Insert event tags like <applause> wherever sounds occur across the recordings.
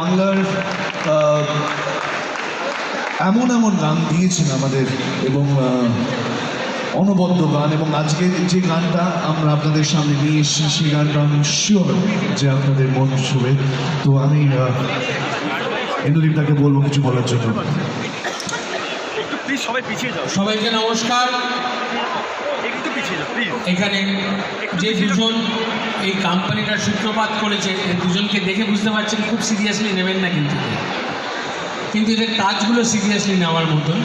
বাংলার এমন এমন গান দিয়েছেন আমাদের এবং অনবদ্য গান এবং আজকে যে গানটা আমরা আপনাদের সামনে নিয়ে এসেছি, সেই গানটা আমি শিওর যে আপনাদের মন ছুবে। তো আমি ইন্দুদীপটাকে বলব কিছু বলার জন্য। প্লিজ সবাই পিছিয়ে যাও। সবাইকে নমস্কার। একটু পিছিয়ে যাও প্লিজ এখানে যে দুজন এই কোম্পানিটার সূত্রপাত করেছে দুজনকে দেখে বুঝতে পারছেন খুব সিরিয়াসলি নেবেন না কিন্তু। কিন্তু এদের কাজগুলো সিরিয়াসলি নেওয়ার মতন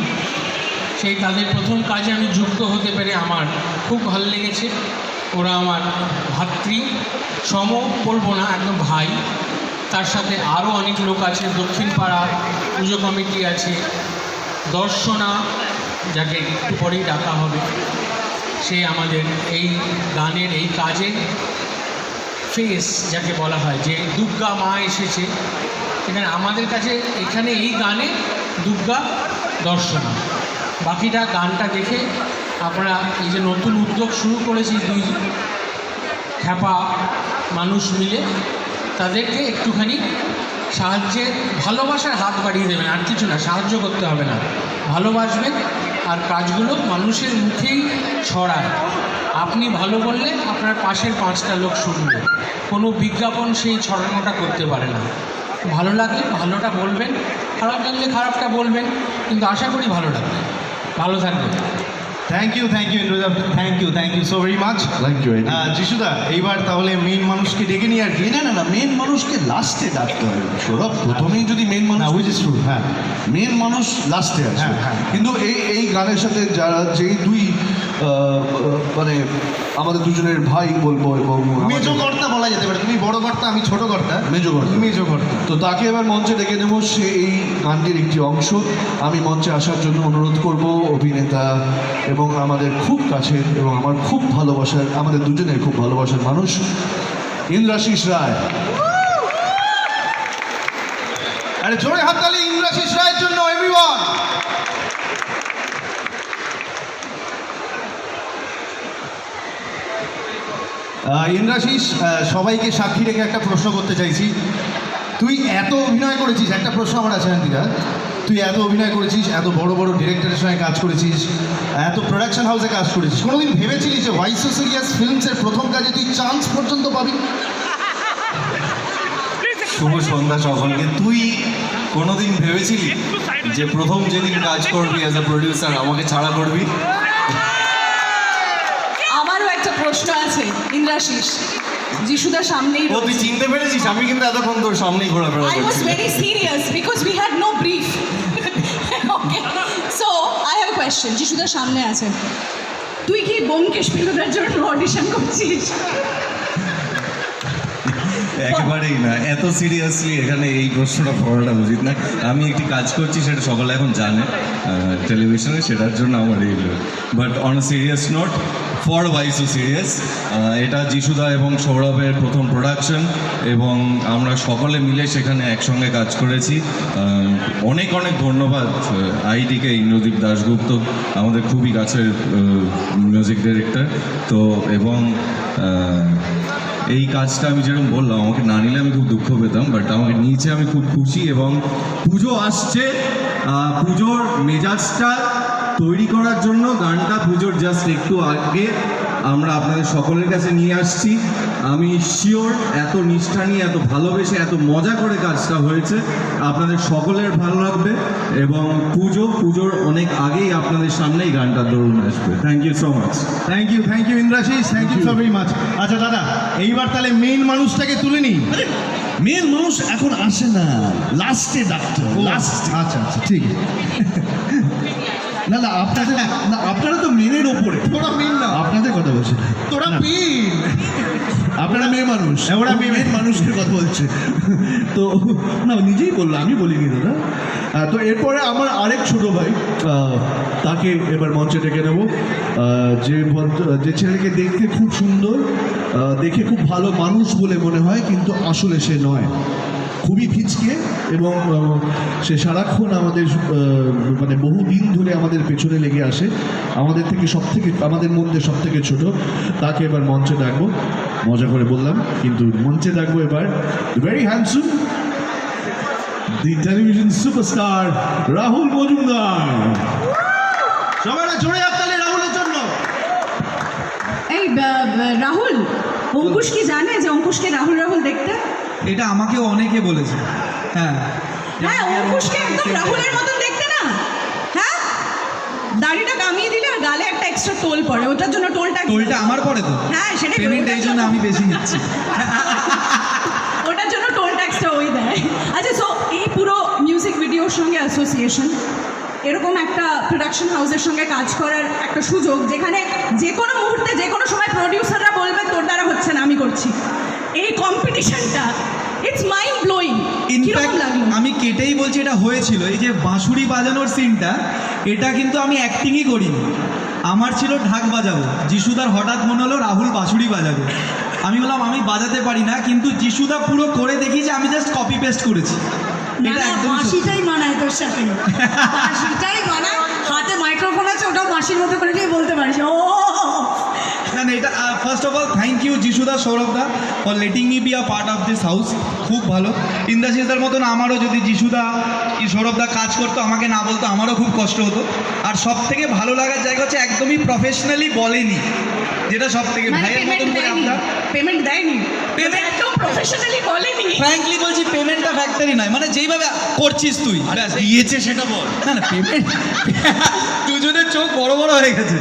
সেই তাদের প্রথম কাজে আমি যুক্ত হতে পেরে আমার খুব ভালো লেগেছে। ওরা আমার ভাতৃ সম বলব না একদম ভাই। তার সাথে আরও অনেক লোক আছে দক্ষিণ পাড়া পুজো কমিটি আছে দর্শনা যাকে পরেই ডাকা হবে, সে আমাদের এই গানের, এই কাজে ফেস যাকে বলা হয়, যে দুর্গা মা এসেছে, এখানে আমাদের কাছে এখানে এই গানে দুর্গা দর্শনা। বাকিটা গানটা দেখে আপনারা এই যে নতুন উদ্যোগ শুরু করেছি দুই খ্যাপা মানুষ মিলে, তাদেরকে একটুখানি সাহায্যে ভালোবাসার হাত বাড়িয়ে দেবেন, আর কিছু না, সাহায্য করতে হবে না। ভালোবাসবেন, আর কাজগুলো মানুষের মুখেই ছড়ায়। আপনি ভালো বললে আপনার পাশের পাঁচটা লোক শুনবে। কোনো বিজ্ঞাপন সেই ছড়ানোটা করতে পারে না। ভালো লাগলে ভালোটা বলবেন, খারাপ লাগলে খারাপটা বলবেন, কিন্তু আশা করি ভালো লাগবে। ভালো থাকবেন। Thank you thank you thank you thank you so very much thank you যিশুদা এইবার তাহলে মেইন মানুষকে ডেকে নিয়ে আর কি না না না মেন মানুষকে লাস্টে ডাকতে হবে সৌরভ। প্রথমেই যদি মেন মানুষ উইচ ইজ হ্যাঁ। মেন মানুষ লাস্টে আছে হ্যাঁ, হ্যাঁ। কিন্তু এই এই গানের সাথে যারা যেই দুই মানে আমাদের দুজনের ভাই বলব এবং মেজো কর্তা বলা যেতে পারে। তুমি বড় কর্তা আমি ছোট কর্তা। মেজো কর্তা। মেজো কর্তা। তো তাকে এবার মঞ্চে ডেকে নেব। সে এই গানটির একটি অংশ। আমি মঞ্চে আসার জন্য অনুরোধ করব অভিনেতা এবং আমাদের খুব কাছের এবং আমার খুব ভালোবাসার আমাদের দুজনের খুব ভালোবাসার মানুষ ইন্দ্রাশিস রায়। আরে জোরে হাততালি ইন্দ্রাশিস রায়ের জন্য ইন্দ্রাশিস সবাইকে সাক্ষী রেখে একটা প্রশ্ন করতে চাইছি। তুই এত অভিনয় করেছিস, একটা প্রশ্ন আমার আছে আন্তিকা তুই এত অভিনয় করেছিস, এত বড় বড় ডিরেক্টরের সঙ্গে কাজ করেছিস, এত প্রোডাকশন হাউসে কাজ করেছিস। কোনোদিন ভেবেছিলি যে ওয়াইস সিরিয়াস ফিল্মসের প্রথম কাজে তুই চান্স পর্যন্ত পাবি? শুভ সন্ধ্যা সকলকে। তুই কোনোদিন ভেবেছিলি যে প্রথম যেদিন কাজ করবি অ্যাজ এ প্রডিউসার আমাকে ছাড়া করবি? একটা আছে ইন্দ্রাশিস যিশুদা সামনেই ও তুই চিনতে পেরেছিস? আমি কিন্তু এতক্ষণ তোর সামনেই ঘোরাফেরা I was very serious because we had no brief okay so I have a question যিশুদার সামনে আছে তুই কি বোমকেশ বিরোধের জন্য অডিশন করছিস? একেবারেই না। এত সিরিয়াসলি এখানে এই প্রশ্নটা পড়াটা উচিত না। আমি একটি কাজ করছি সেটা সকলে এখন জানে। টেলিভিশনে সেটার জন্য আমার এই but on serious note for wise serious এটা যিশুদা এবং সৌরভের প্রথম প্রোডাকশন এবং আমরা সকলে মিলে সেখানে একসঙ্গে কাজ করেছি। অনেক অনেক ধন্যবাদ আইডিকে ইন্দ্রদীপ দাশগুপ্ত, আমাদের খুবই কাছের মিউজিক ডিরেক্টর তো, এবং এই কাজটা আমি যেরকম বললাম, আমাকে না নিলে আমি খুব দুঃখ পেতাম বাট আমাকে নিয়েছে আমি খুব খুশি এবং পুজো আসছে। পুজোর মেজাজটা তৈরি করার জন্য গানটা পুজোর জাস্ট একটু আগে আমরা আপনাদের সকলের কাছে নিয়ে আসছি। আমি শিওর এত নিষ্ঠা নিয়ে এত ভালোবেসে এত মজা করে কাজটা হয়েছে। আপনাদের সকলের ভালো লাগবে এবং পুজো পুজোর অনেক আগেই আপনাদের সামনেই গানটা দরুন আসবে। Thank you so much thank you thank you Indrashis thank you so very much আচ্ছা দাদা এইবার তাহলে মেইন মানুষটাকে তুলে নিই। মেন মানুষ এখন আসে না। লাস্টে ডাক্তার লাস্ট আচ্ছা আচ্ছা ঠিক আছে। না না আপনাদের না আপনারা তো মেনের ওপরে। তোরা মেন না। আপনাদের কথা বলছি তোরা মেন। আপনারা মেয়ে মানুষ। হ্যাঁ, ওরা মেয়ে মেন মানুষের কথা বলছে। তো না নিজেই বলল আমি বলিনি দাদা। তো এরপরে আমার আরেক ছোট ভাই তাকে এবার মঞ্চে ডেকে নেব। যে যে ছেলেকে দেখতে খুব সুন্দর দেখে খুব ভালো মানুষ বলে মনে হয় কিন্তু আসলে সে নয়। খুবই ফিচকে এবং সে সারাক্ষণ আমাদের মানে বহু দিন ধরে আমাদের পেছনে লেগে আসে। আমাদের থেকে সব থেকে আমাদের মধ্যে সব থেকে ছোট। তাকে এবার মঞ্চে ডাকবো। মজা করে বললাম, কিন্তু মঞ্চে ডাকবো এবার very handsome the television superstar Rahul Majumdar. সবাই একটা জোরে হাততালি রাহুলের জন্য। এই রাহুল, অঙ্কুশ কি জানে যে অঙ্কুশকে রাহুল রাহুল দেখতে? এটা আমাকেও অনেকে বলেছে। হ্যাঁ। হ্যাঁ অঙ্কুশকে একদম রাহুলের মতন দেখতে না। হ্যাঁ? দাড়িটা কামিয়ে দিলে আর গালে একটা এক্সট্রা টোল পড়ে। ওটার জন্য টোলটা টোলটা আমার তো। হ্যাঁ সেটাই পেমেন্ট এই জন্য আমি বেশি নিচ্ছি। <laughs> ওটার জন্য টোল ট্যাক্সটা ওই দেয়। আচ্ছা সো এই পুরো মিউজিক ভিডিওর সঙ্গে অ্যাসোসিয়েশন এরকম একটা প্রোডাকশন হাউসের সঙ্গে কাজ করার একটা সুযোগ যেখানে যে কোনো মুহূর্তে যে কোনো সময় প্রডিউসাররা বলবে তোর দ্বারা হচ্ছে না আমি করছি। এই কম্পিটিশনটা it's mind blowing in fact আমি কেটেই বলছি এটা হয়েছিল এই যে বাঁশুড়ি বাজানোর সিনটা এটা কিন্তু আমি অ্যাক্টিংই করিনি। আমার ছিল ঢাক বাজাবো যিশুদার হঠাৎ মনে হলো রাহুল বাঁশুড়ি বাজাবে। আমি বললাম আমি বাজাতে পারি না কিন্তু যিশুদা পুরো করে দেখি যে আমি জাস্ট কপি পেস্ট করেছি এটা। মাসিটাই মানায় তোর সাথে। <laughs> মানায় হাতে মাইক্রোফোন আছে ওটাও মাসির মতো করে নিয়ে বলতে পারিস। ও first of all thank you যিশুদা সৌরভদা for letting me be a part of this house খুব ভালো। ইন্দাশিসদার মতন আমারও যদি যিশুদা কি সৌরভদা কাজ করতো আমাকে না বলতো আমারও খুব কষ্ট হতো। আর সব থেকে ভালো লাগার জায়গা হচ্ছে একদমই প্রফেশনালি বলেনি। যেটা সব থেকে মানে ভাইয়ের মতন করে আমরা পেমেন্ট দেয়নি? Payment- পেমেন্ট তো প্রফেশনালি বলেনি। ফ্র্যাঙ্কলি বলছি পেমেন্টটা ফ্যাক্টরি নয়। মানে যেইভাবে করছিস তুই দিয়েছে সেটা বল। না না পেমেন্ট <laughs> দুজনের চোখ বড় বড় হয়ে গেছে।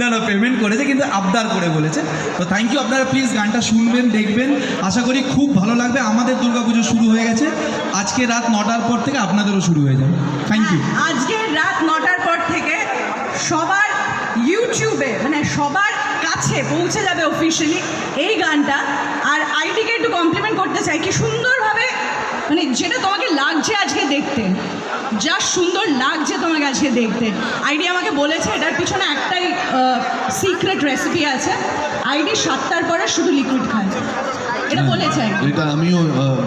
না না পেমেন্ট করেছে, কিন্তু আবদার করে বলেছে। তো থ্যাংক ইউ আপনারা প্লিজ গানটা শুনবেন, দেখবেন। আশা করি খুব ভালো লাগবে। আমাদের দুর্গাপুজো শুরু হয়ে গেছে। আজকে রাত নটার পর থেকে আপনাদেরও শুরু হয়ে যাবে। থ্যাংক ইউ আজকে রাত নটার পর থেকে সবার ইউটিউবে মানে সবার কাছে পৌঁছে যাবে অফিসিয়ালি এই গানটা। আর আইডিকে একটু কমপ্লিমেন্ট করতে চাই, কি সুন্দরভাবে মানে যেটা তোমাকে লাগছে আজকে দেখতে যা সুন্দর লাগছে তোমাকে আজকে দেখতে। আইডি আমাকে বলেছে এটার পিছনে একটাই সিক্রেট রেসিপি আছে। আইডি সাতটার পরে শুধু লিকুইড খায়। এটা বলেছে। এটা আমিও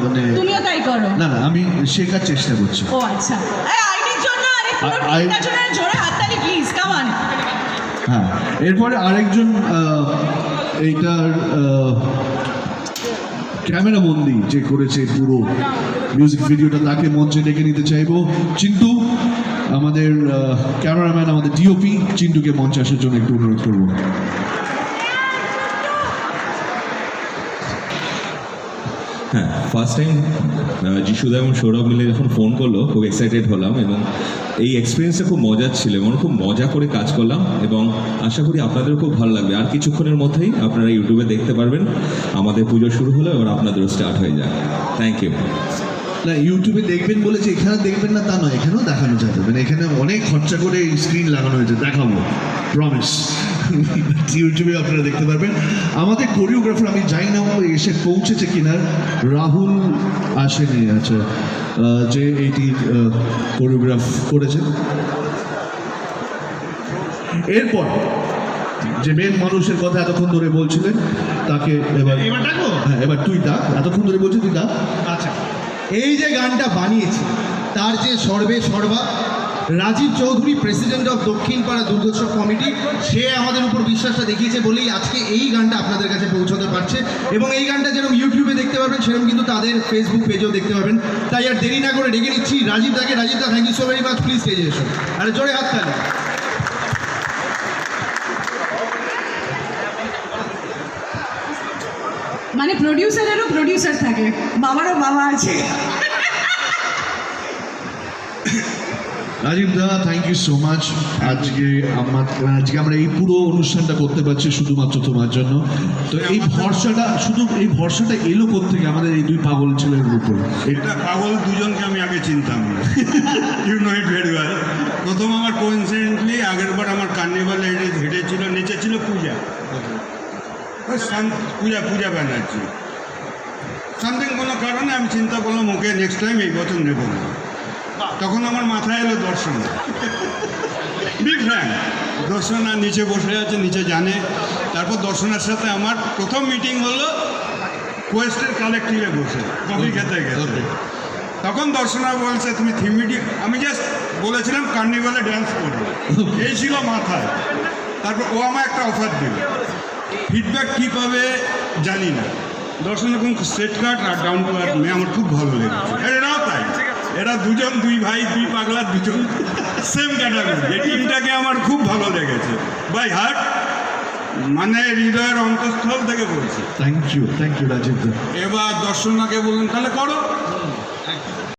মানে তুমিও তাই করো। না না আমি শেখার চেষ্টা করছি। ও আচ্ছা। আইডির জন্য আর পুরো আ- আই- টিমটার জন্য জোরে হাততালি প্লিজ হ্যাঁ এরপরে আরেকজন এইটার ক্যামেরা বন্দি যে করেছে পুরো। মিউজিক ভিডিওটা তাকে মঞ্চে ডেকে নিতে চাইব। চিন্টু, আমাদের ক্যামেরাম্যান আমাদের ডিওপি চিন্টুকে মঞ্চে আসার জন্য একটু অনুরোধ করব। হ্যাঁ ফার্স্ট টাইম যিশুদা এবং সৌরভ মিলে যখন ফোন করল, খুব এক্সাইটেড হলাম এবং এই এক্সপিরিয়েন্সটা খুব মজার ছিল এবং খুব মজা করে কাজ করলাম এবং আশা করি আপনাদেরও খুব ভালো লাগবে। আর কিছুক্ষণের মধ্যেই আপনারা ইউটিউবে দেখতে পারবেন, আমাদের পুজো শুরু হলো এবার আপনাদেরও স্টার্ট হয়ে যায় থ্যাংক ইউ না ইউটিউবে দেখবেন বলেছে এখানে দেখবেন না তা নয় এখানেও দেখানো যাবে। মানে এখানে অনেক খরচা করে স্ক্রিন লাগানো হয়েছে দেখাবো প্রমিস ইউটিউবে <laughs> আপনারা দেখতে পারবেন। আমাদের কোরিওগ্রাফার আমি জানি না এসে পৌঁছেছে কিনা রাহুল আসেনি আচ্ছা যে এইটি কোরিওগ্রাফ করেছে। এরপর যে মেন মানুষের কথা এতক্ষণ ধরে বলছিলেন তাকে এবার এবার ডাকবো? হ্যাঁ এবার তুই ডাক এতক্ষণ ধরে বলছিস তুই ডাক। আচ্ছা। এই যে গানটা বানিয়েছে, তার যে সর্বে সর্বা, Rajib Chowdhury president of Dakshin Para Durgotsav committee সে আমাদের উপর বিশ্বাসটা দেখিয়েছে বলেই আজকে এই গানটা আপনাদের কাছে পৌঁছাতে পারছে। এবং এই গানটা যেরকম ইউটিউবে দেখতে পাবেন সেরকম কিন্তু তাদের ফেসবুক পেজেও দেখতে পাবেন তাই আর দেরি না করে ডেকে নিচ্ছি। রাজীব দাকে, Rajib da thank you so very much please স্টেজে এসো। আরে জোরে হাত তালি। মানে প্রডিউসারেরও প্রডিউসার থাকে। বাবারও বাবা আছে। Rajib da thank you so much আজকে আমার আজকে আমরা এই পুরো অনুষ্ঠানটা করতে পারছি শুধুমাত্র তোমার জন্য। তো এই ভরসাটা শুধু এই ভরসাটা এলো থেকে আমাদের এই দুই পাগল ছেলের উপর? এটা পাগল দুজনকে আমি আগে চিনতাম। না you know it very well প্রথম আমার কোইন্সিডেন্টলি আগের বার আমার কার্নিভালে হেঁটেছিল নিচে ছিল পূজা। পূজা পূজা ব্যানার্জি। সামথিং কোনো কারণে আমি চিন্তা করলাম ওকে নেক্সট টাইম এই বছর নেব না। তখন আমার মাথায় এলো দর্শন। বি ফ্র্যাঙ্ক দর্শন নিচে বসে আছে নিচে জানে। তারপর দর্শনের সাথে আমার প্রথম মিটিং হলো কোয়েস্টের কালেক্টিভে বসে কফি খেতে গেছে তখন দর্শনা বলছে তুমি থিম মিটিং আমি জাস্ট বলেছিলাম কার্নিভালে ড্যান্স করব। এই ছিল মাথায়। তারপর ও আমার একটা অফার দিল। ফিডব্যাক কী পাবে জানি না। দর্শন এবং সেট কাট আর ডাউন টু আর্থ মেয়ে আমার খুব ভালো লেগেছে। এরাও তাই এরা দুজন দুই ভাই দুই পাগলা দুজন। সেম ক্যাটাগরি এই টিমটাকে আমার খুব ভালো লেগেছে। বাই হার্ট মানে হৃদয়ের অন্তঃস্থল থেকে বলছি। Thank you thank you Rajib এবার দর্শনাকে বলুন তাহলে করো।